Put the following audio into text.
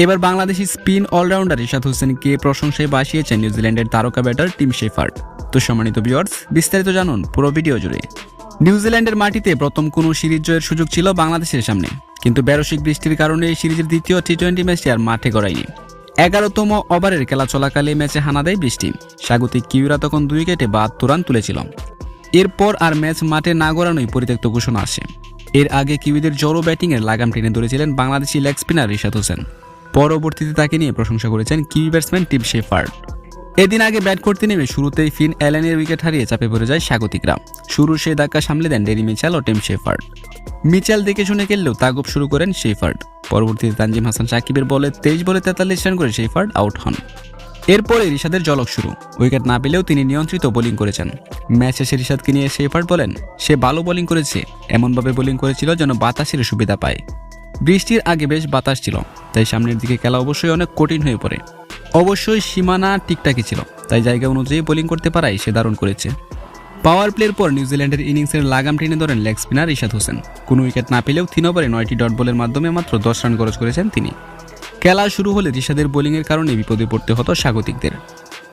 এবার Bangladeshi spin allrounder Ishad হোসেনকে প্রশংসায় বাসিয়েছেন নিউজিল্যান্ডের তারকা ব্যাটার টিম শেফার্ড। তো সম্মানিত ভিউয়ার্স, বিস্তারিত জানুন পুরো ভিডিও জুড়ে। নিউজিল্যান্ডের মাটিতে প্রথম কোনো সিরিজ জয়ের সুযোগ ছিল বাংলাদেশের সামনে, কিন্তু ব্যারসিক বৃষ্টির কারণে এই সিরিজের দ্বিতীয় টি টোয়েন্টি ম্যাচটি আর মাঠে গড়ায়নি। এগারোতম ওভারের খেলা চলাকালে ম্যাচে হানা দেয় বৃষ্টি। স্বাগতিক কিউরা তখন দুই উইকেটে বাহাত্তর রান তুলেছিল। এরপর আর ম্যাচ মাঠে না গড়ানোই পরিত্যক্ত ঘোষণা আসে। এর আগে কিউইদের জড়ো ব্যাটিংয়ের লাগাম টেনে ধরেছিলেন বাংলাদেশি লেগ স্পিনার রিশাদ হোসেন। পরবর্তীতে তাকে নিয়ে প্রশংসা করেছেন কিউই ব্যাটসম্যান টিম শেফার্ড। এদিন আগে ব্যাট করতে নেমে শুরুতেই ফিন অ্যালেনের উইকেট হারিয়ে চাপে পড়ে যায় স্বাগতিকরা। শুরুর সেই ধাক্কা সামলে দেন ডেরি মিচাল ও টিম শেফার্ড। মিচেল দেখে শুনে খেললেও তাগব শুরু করেন শেফার্ড। পরবর্তীতে তানজিম হাসান সাকিবের বলে তেইশ বলে তেতাল্লিশ রান করে শেফার্ড আউট হন। এরপরে রিশাদের জলক শুরু। উইকেট না পেলেও তিনি নিয়ন্ত্রিত বোলিং করেছেন। ম্যাচ শেষে রিশাদকে নিয়ে শেফার্ড বলেন, সে ভালো বোলিং করেছে। এমনভাবে বোলিং করেছিল যেন বাতাসের সুবিধা পায়। বৃষ্টির আগে বেশ বাতাস ছিল। তাই সামনের দিকে খেলা অবশ্যই অনেক কঠিন হয়ে পড়ে। অবশ্যই সীমানা ঠিকঠাকই ছিল, তাই জায়গা অনুযায়ী বোলিং করতে পারায় সে দারুণ করেছে। পাওয়ার প্লের পর নিউজিল্যান্ডের ইনিংসের লাগাম টেনে ধরেন লেগ স্পিনার ইশাদ হোসেন। কোনো উইকেট না পেলেও তিন ওভারে নয়টি ডট বলের মাধ্যমে মাত্র দশ রান খরচ করেছেন তিনি। খেলা শুরু হলে রিশাদের বোলিংয়ের কারণে বিপদে পড়তে হতো স্বাগতিকদের।